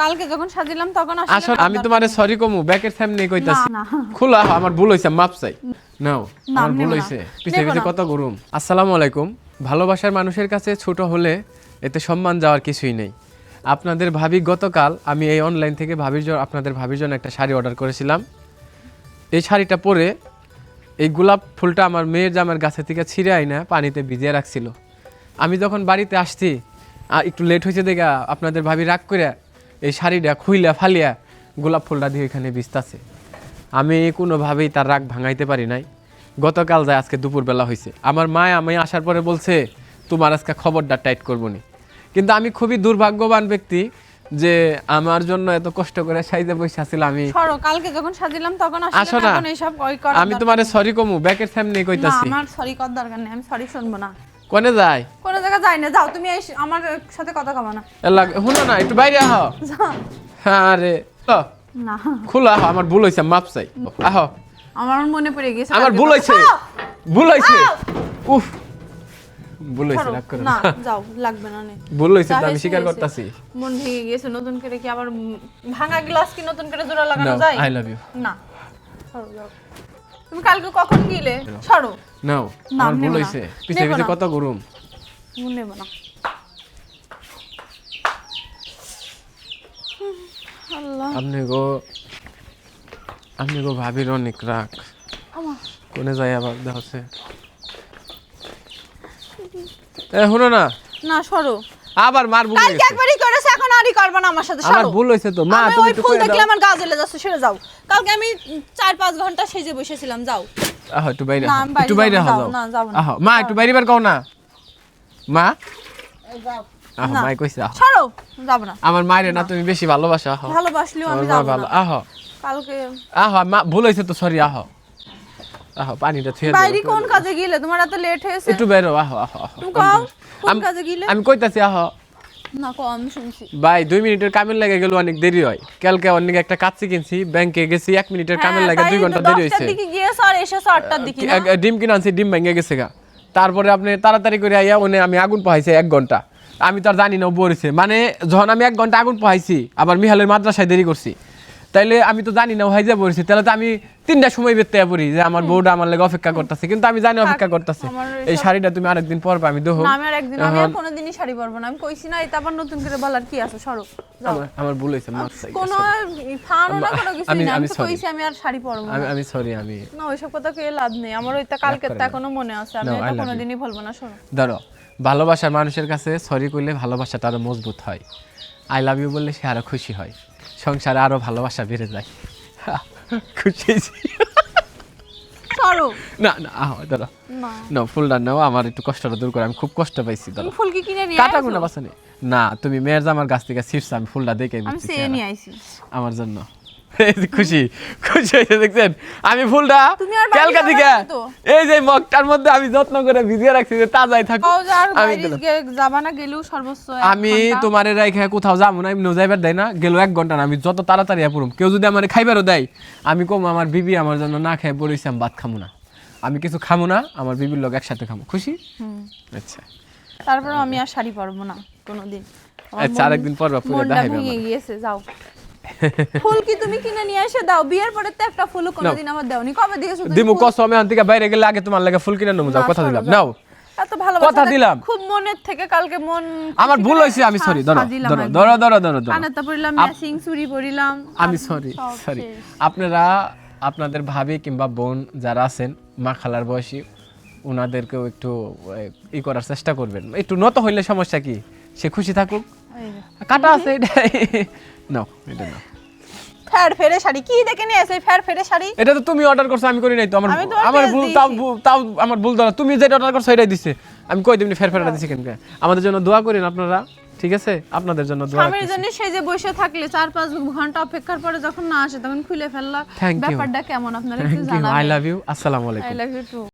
কালকে যখন সাজিলাম তখন আসলে আমি তোমারে সরি কমু ব্যাকের সামনে কইতাছি। না, না। খোলা আমার ভুল হইছে মাপ চাই। নাও আমার ভুল হইছে। পিছে পিছে কত গরম। আসসালামু আলাইকুম। ভালোবাসার মানুষের কাছে ছোট হলে এতে সম্মান যাওয়ার কিছুই নেই। আপনাদের ভাবি গতকাল আমি এই অনলাইন থেকে ভাবির জন্য আপনাদের ভাবির জন্য একটা শাড়ি অর্ডার করেছিলাম। এই শাড়িটা পরে এই গোলাপ ফুলটা আমার মেয়ের জামার গাছে থেকে ছিঁড়ে আইনা পানিতে ভিজিয়ে রাখছিল। আমি যখন বাড়িতে আসছি একটু লেট হয়েছে দেখা আপনাদের ভাবি রাগ করে এই শাড়িটা খুইলা ফালিয়া গোলাপ ফুলটা দিয়ে এখানে বিস্তাছে আমি কোনোভাবেই তার রাগ ভাঙাইতে পারি নাই। গতকাল যায় আজকে দুপুরবেলা হয়েছে আমার মা আমি আসার পরে বলছে তোমার আজকে খবরটা টাইট করব নি। কিন্তু আমি খুবই দুর্ভাগ্যবান ব্যক্তি যে আমার জন্য এত কষ্ট করে সাইজে বসে আসছিল আমি। সরো কালকে যখন সাজিলাম তখন আসলে। তখন এইসব ওই করার আমি তোমারে সরি কমু ব্যাকের সামনে। না কইতাছি। আমার সরি করার দরকার নেই আমি সরি শুনব না। কোনে যায়? কোনো জায়গা যায় না যাও তুমি এই আমার সাথে কথা কবা না। এলা শুনো না একটু বাইরে আহ। যাও। আরে না। খোলা আহ আমার ভুল হয়েছে মাপ চাই। আহ। আমার মনে পড়ে গেছে আমার ভুল আহ! ভুল আহ! উফ। ভুল। রাগ করো না যাও লাগবে না নে। ভুল যা আমি স্বীকার। করতেছি। মন ভেঙে গেছে নতুন করে কি আবার ভাঙা গ্লাস কি নতুন করে জোড়া লাগানো যায়? আই লাভ ইউ না। তুমি কালকে কখন গিলে? সরো। নাও আমার ভুল। হয়েছে। পিছে পিছে কত গরম? মন নেব না। আল্লাহ। আপনি গো আপনি গো ভাবির অনেক রাগ। কোনে যায় আবার দেখছে এ শুনো না। না সরো। আবার মার ভুল কালকে একবারই করেছে এখন আরই করবে আমার সাথে আমার ভুল হয়েছে তো। মা তুমি ওই ফুল দেখলে আমার গা জ্বলে যাচ্ছে সেরে যাও। কালকে আমি উম, চার পাঁচ ঘণ্টা সেজে বসেছিলাম যাও। আহ একটু বাইরে একটু বাইরে যাব আহ, না, যাও। না, আহ মা একটু বাইরে বার কও না। মা? আহ না। মাই কইছে আহ। সরো যাব না। আমার মায়ের না তুমি বেশি ভালোবাসো আহ। ভালোবাসলেও আমি মা না। আহ। কালকে আহ মা ভুল হয়েছে তো সরি আহ। আহ পানিটা থুয়ে বাইরে কোন কাজে গিলে? তোমার এত লেট হয়েছে। একটু বেরো আহ আহ আহ। তুমি কও কোন কাজে গিলে? আমি কইতাছি আহ। না কও শুনছি। ভাই দুই মিনিটের কামের লাগে গেল অনেক দেরি হয়। কালকে অনেক একটা কাচ্চি কিনছি ব্যাংকে গেছি এক মিনিটের কামের হ্যাঁ, লাগে দুই ঘণ্টা দেরি হয়েছে। দিকে দিকে ডিম কিনে আনছি ডিম ভেঙে গেছে গা। তারপরে আপনি তাড়াতাড়ি করে আইয়া ওনে আমি আগুন পোহাইছি এক ঘণ্টা। আমি তো আর জানি না বলেছে মানে যখন আমি এক ঘণ্টা আগুন পোহাইছি আবার মিহালের মাদ্রাসায় দেরি করছি। তাইলে আমি তো জানি না ও হাইজা পড়েছি। তাহলে তো আমি তিনটা সময় বেরতে পড়ি যে আমার বউটা আমার লাগে অপেক্ষা করতেছে। কিন্তু আমি জানি অপেক্ষা করতেছে। এই শাড়িটা তুমি আরেকদিন পরবে আমি না আমি আর একদিন আমি আর কোনোদিনই শাড়ি পরবো না। আমি কইছি না এটা আবার নতুন করে বলার কি আছে? সরো আমার আমার ভুল হয়েছে মাফ চাই কোনো ফানো না কোনো কিছু আমি- না। আমি কইছি আমি আর শাড়ি পরবো না। আমি সরি আমি না ওইসব কথা কে লাভ নেই। আমার ওইটা কালকে তো এখনও মনে আছে। আমি এটা. কোনোদিনই বলব না শোনো ধরো ভালোবাসার মানুষের কাছে সরি করলে ভালোবাসাটা আরও মজবুত হয়। আই লাভ ইউ বললে সে আরও খুশি হয়। সংসারে আরও ভালোবাসা বেড়ে যায়। খুশি হয়েছি। সরো। না না আহ ধরো। না। না ফুলটা নাও আমার একটু কষ্টটা দূর করে আমি খুব কষ্ট পাইছি ফুল কি কিনে নিয়ে কাটা? গুনা না। তুমি মেয়ের জামার গাছ থেকে ছিটছো আমি ফুলটা দেখে আমি আমার জন্য। খুশি খুশি হয়েছে দেখছেন? আমি ফুলটা ক্যালকা থেকে এই যে মগটার মধ্যে আমি যত্ন করে ভিজিয়ে রাখছি যে তাজাই থাকুক। আমি গেলেও সর্বোচ্চ আমি তোমার কোথাও যাব না এমনি যাইবার দেয় না গেল এক ঘণ্টা না আমি যত তাড়াতাড়ি পড়ুম কেউ যদি আমার খাইবারও দেয় আমি কম আমার বিবি আমার জন্য না খেয়ে পড়েছি আমি ভাত খামো না। আমি কিছু খামো না আমার বিবির লোক একসাথে খামো। খুশি? আচ্ছা। তারপরে আমি আর শাড়ি পরবো না কোনোদিন। আচ্ছা আরেকদিন পরবা পুরো দেখাইবে গিয়েছে যাও। ফুল কি তুমি কিনে নিয়ে এসে দাও। বিয়ের পরে তো একটা ফুলও কোনোদিন আমার দাওনি। কবে দিয়েছ তুমি দিমু? কসম থেকে বাইরে গেলে আগে তোমার লাগে ফুল কিনে নেব যাও কথা দিলাম। নাও। এত ভালোবাসা কথা দিলাম। খুব মনের থেকে কালকে মন আমার ভুল হয়েছে আমি সরি ধরো ধরো ধরো ধরো ধরো ধরো। ম্যাচিং চুড়ি পরিলাম আমি সরি সরি। আপনারা আপনাদের ভাবি কিংবা বোন যারা আছেন মা খালার বয়সী ওনাদেরকেও একটু ই করার চেষ্টা করবেন। একটু নত হইলে সমস্যা কি? সে খুশি থাকুক। কাটা আছে এটা নাও এটা নাও ফ্যার ফেরে শাড়ি কি দেখে নিয়ে এসে ফ্যার ফেরে শাড়ি? এটা তো তুমি অর্ডার করছ আমি করি নাই তো। আমার আমার ভুল তাও তাও আমার ভুল ধরা। তুমি যেটা অর্ডার করছ এটাই দিছে। আমি কই দিমনি ফের ফেরটা দিছি কেন আমাদের জন্য দোয়া করেন আপনারা ঠিক আছে? আপনাদের জন্য দোয়া স্বামীর। জন্য সেজে বসে থাকলে চার পাঁচ ঘণ্টা অপেক্ষার পরে যখন না আসে তখন খুলে ফেললা। ব্যাপারটা কেমন? আপনারা একটু ইউ আই লাভ ইউ আসসালামু আলাইকুম আই লাভ ইউ টু